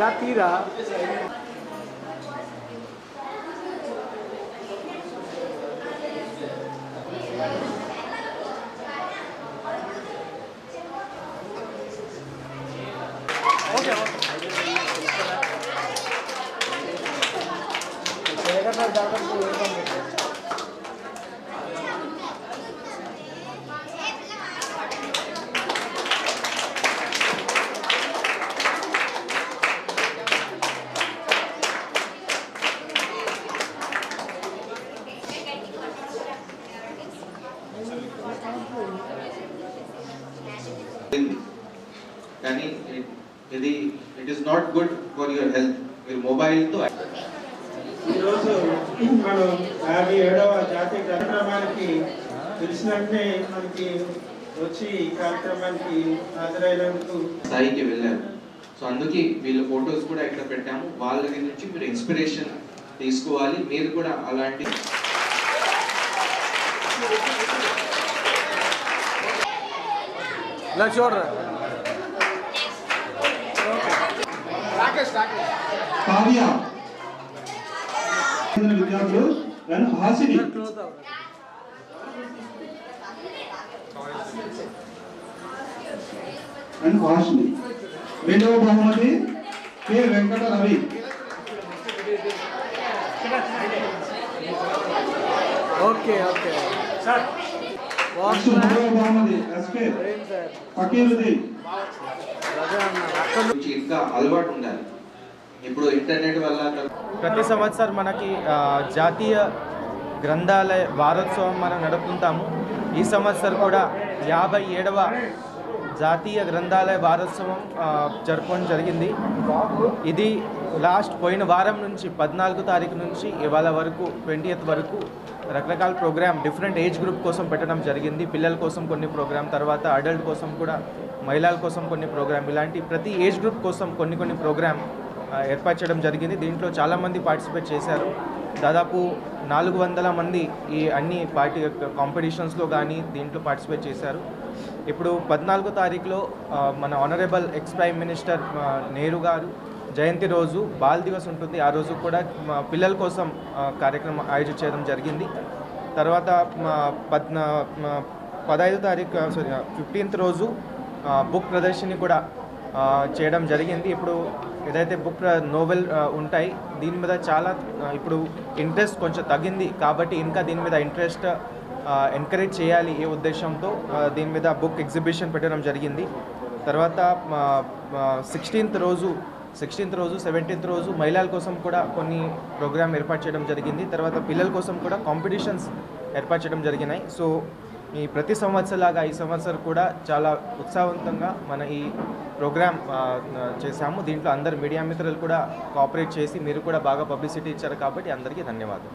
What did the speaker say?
la tira. కానీ ఇది it is not good for your health మీరు మొబైల్తో ఈరోజు మనం యాభై ఏడవ జాతీయ కార్యక్రమానికి తెలిసినట్టే మనకి వచ్చి ఈ కార్యక్రమానికి హాజరైనందుకు స్థాయికి వెళ్ళారు. సో అందుకే వీళ్ళ ఫొటోస్ కూడా ఇక్కడ పెట్టాము. వాళ్ళ దగ్గర నుంచి మీరు ఇన్స్పిరేషన్ తీసుకోవాలి. మీరు కూడా అలాంటి చూడరా కావ్య చెందిన విద్యార్థులు and Hasini close అవ్వరా and Hasini రెండవ బహుమతి K Venkata Ravi okay okay next మూడవ బహుమతి ఎస్కే ఏం సార్ ఇంకా అలవాటు ఉండాలి ఇప్పుడు ఇంటర్నెట్ వల్ల ప్రతి సంవత్సరం మనకి జాతీయ గ్రంథాలయ వారోత్సవం మనం నడుపుకుంటాము. ఈ సంవత్సరం కూడా యాభై ఏడవ జాతీయ గ్రంథాలయ వారోత్సవం ఆ, జరపడం జరిగింది. ఇది లాస్ట్ పోయిన వారం నుంచి పద్నాలుగు తారీఖు నుంచి ఇవాళ వరకు ట్వంటీ వరకు రకరకాల ప్రోగ్రామ్ డిఫరెంట్ ఏజ్ గ్రూప్ కోసం పెట్టడం జరిగింది. పిల్లల కోసం కొన్ని ప్రోగ్రామ్ తర్వాత అడల్ట్ కోసం కూడా మహిళల కోసం కొన్ని ప్రోగ్రామ్. ఇలాంటి ప్రతి ఏజ్ గ్రూప్ కోసం కొన్ని కొన్ని ప్రోగ్రామ్ ఏర్పాటు చేయడం జరిగింది. దీంట్లో చాలామంది పార్టిసిపేట్ చేశారు. దాదాపు నాలుగు వందల మంది ఈ అన్ని పార్టీ కాంపిటీషన్స్లో కానీ దీంట్లో పార్టిసిపేట్ చేశారు. ఇప్పుడు పద్నాలుగో తారీఖులో మన honourable ex prime minister Nehru గారు జయంతి రోజు బాల్ దివస్ ఉంటుంది. ఆ రోజు కూడా మా పిల్లల కోసం కార్యక్రమం ఆయోజన చేయడం జరిగింది. తర్వాత మా పద్న పదహైదు తారీఖు సారీ ఫిఫ్టీన్త్ రోజు బుక్ ప్రదర్శన కూడా చేయడం జరిగింది. ఇప్పుడు ఏదైతే బుక్ నోవెల్ ఉంటాయి దీని మీద చాలా ఇప్పుడు ఇంట్రెస్ట్ కొంచెం తగ్గింది కాబట్టి ఇంకా దీని మీద ఇంట్రెస్ట్ ఎంకరేజ్ చేయాలి ఏ ఉద్దేశంతో దీని మీద బుక్ ఎగ్జిబిషన్ పెట్టడం జరిగింది. తర్వాత సిక్స్టీన్త్ రోజు సిక్స్టీన్త్ రోజు సెవెంటీన్త్ రోజు మహిళల కోసం కూడా కొన్ని ప్రోగ్రామ్ ఏర్పాటు చేయడం జరిగింది. తర్వాత పిల్లల కోసం కూడా కాంపిటీషన్స్ ఏర్పాటు చేయడం జరిగినాయి. సో ఈ ప్రతి సంవత్సరంలాగా ఈ సంవత్సరం కూడా చాలా ఉత్సాహవంతంగా మన ఈ ప్రోగ్రామ్ చేశాము. దీంట్లో అందరు మీడియా మిత్రులు కూడా కోఆపరేట్ చేసి మీరు కూడా బాగా పబ్లిసిటీ ఇచ్చారు కాబట్టి అందరికీ ధన్యవాదాలు.